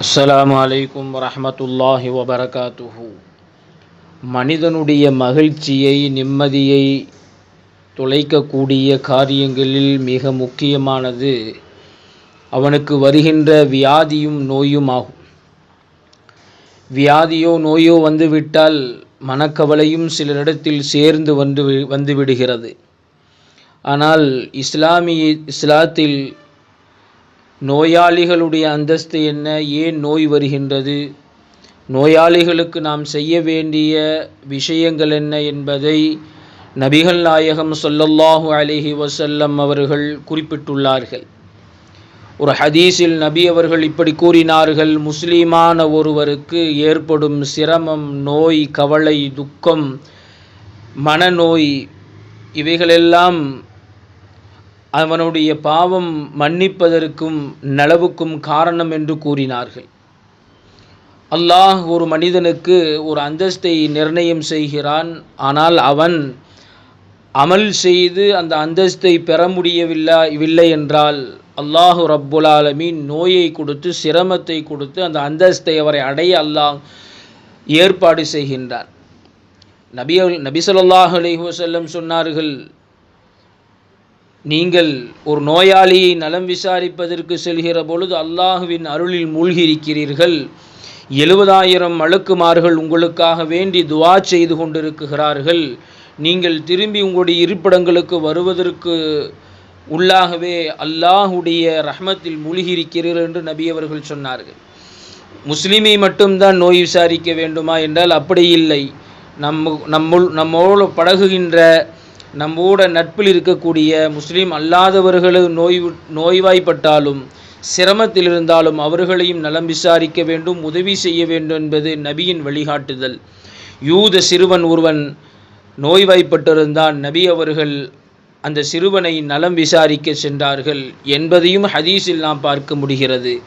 அஸ்லாம் அலைக்கும் வரமத்துல்லாஹி வபரகாத்துஹு. மனிதனுடைய மகிழ்ச்சியை நிம்மதியை துளைக்கக்கூடிய காரியங்களில் மிக முக்கியமானது அவனுக்கு வருகின்ற வியாதியும் நோயும் ஆகும். வியாதியோ நோயோ வந்துவிட்டால் மனக்கவலையும் சிலரிடத்தில் சேர்ந்து வந்து வி- ஆனால் இஸ்லாமிய இஸ்லாத்தில் நோயாளிகளுடைய அந்தஸ்து என்ன? ஏன் நோய் வருகின்றது? நோயாளிகளுக்கு நாம் செய்ய வேண்டிய விஷயங்கள் என்ன என்பதை நபிகள் நாயகம் சொல்லல்லாஹு அலிஹி வசல்லம் அவர்கள் குறிப்பிட்டுள்ளார்கள். ஒரு ஹதீஸில் நபி அவர்கள் இப்படி கூறினார்கள் முஸ்லீமான ஒருவருக்கு ஏற்படும் சிரமம் நோய் கவலை துக்கம் மனநோய் இவைகளெல்லாம் அவனுடைய பாவம் மன்னிப்பதற்கும் நலவுக்கும் காரணம் என்று கூறினார்கள். அல்லாஹ் ஒரு மனிதனுக்கு ஒரு அந்தஸ்தை நிர்ணயம் செய்கிறான். ஆனால் அவன் அமல் செய்து அந்த அந்தஸ்தை பெற முடியவில்லை என்றால் அல்லாஹு ரப்புல் ஆலமீன் நோயை கொடுத்து சிரமத்தை கொடுத்து அந்த அந்தஸ்தை அவரை அடைய அல்லாஹ் ஏற்பாடு செய்கின்றான். நபி நபி சொல்லாஹ் அலைஹி சொன்னார்கள் நீங்கள் ஒரு நோயாளியை நலம் விசாரிப்பதற்கு செல்கிற பொழுது அல்லாஹுவின் அருளில் மூழ்கி இருக்கிறீர்கள் எழுபதாயிரம் அழுக்குமார்கள் உங்களுக்காக வேண்டி துவா செய்து கொண்டிருக்கிறார்கள். நீங்கள் திரும்பி உங்களுடைய இருப்பிடங்களுக்கு வருவதற்கு உள்ளாகவே அல்லாஹுடைய ரஹ்மத்தில் மூழ்கியிருக்கிறீர்கள் என்று நபி அவர்கள் சொன்னார்கள். முஸ்லிமை மட்டும்தான் நோய் விசாரிக்க வேண்டுமா என்றால் அப்படி இல்லை. நம்ம நம்முள் நம்மோடு பழகுகின்ற நம்மோட நட்பில் இருக்கக்கூடிய முஸ்லீம் அல்லாதவர்களும் நோய் நோய்வாய்ப்பட்டாலும் சிரமத்தில் இருந்தாலும் அவர்களையும் நலம் விசாரிக்க வேண்டும் உதவி செய்ய வேண்டும் என்பது நபியின் வழிகாட்டுதல். யூத சிறுவன் ஒருவன் நோய்வாய்ப்பட்டிருந்தான். நபி அவர்கள் அந்த சிறுவனை நலம் விசாரிக்க சென்றார்கள் என்பதையும் ஹதீஸில் நாம் பார்க்க முடிகிறது.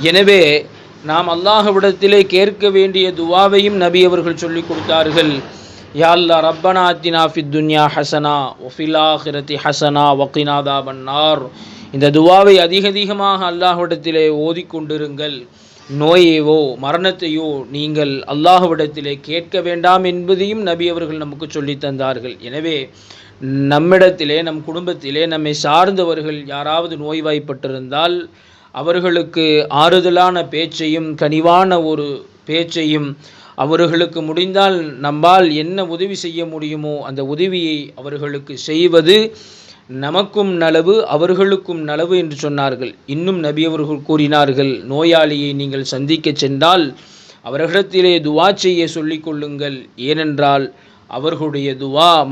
எனவே நாம் அல்லாஹவிடத்திலே கேட்க வேண்டிய துவாவையும் நபி அவர்கள் சொல்லிக் கொடுத்தார்கள். யா அல்லா ரப்பனா அத்தினா ஃபித் துன்யா ஹசனா ஒஃபில் ஹிரதி ஹசனா வக்கினாதா பன்னார் இந்த துவாவை அதிக அதிகமாக அல்லாஹ்விடத்திலே ஓதிக்கொண்டிருங்கள் நோயையோ மரணத்தையோ நீங்கள் அல்லாஹ்விடத்திலே கேட்க வேண்டாம் என்பதையும் நபி அவர்கள் நமக்கு சொல்லித் தந்தார்கள். எனவே நம்மிடத்திலே நம் குடும்பத்திலே நம்மை சார்ந்தவர்கள் யாராவது நோய்வாய்ப்பட்டிருந்தால் அவர்களுக்கு ஆறுதலான பேச்சையும் கனிவான ஒரு பேச்சையும் அவர்களுக்கு முடிந்தால் நம்மால் என்ன உதவி செய்ய முடியுமோ அந்த உதவியை அவர்களுக்கு செய்வது நமக்கும் நலவு அவர்களுக்கும் நலவு என்று சொன்னார்கள். இன்னும் நபி அவர்கள் கூறினார்கள் நோயாளியை நீங்கள் சந்திக்க சென்றால் அவர்களிடத்திலே துவா செய்ய சொல்லிக் கொள்ளுங்கள். ஏனென்றால் அவர்களுடைய துவா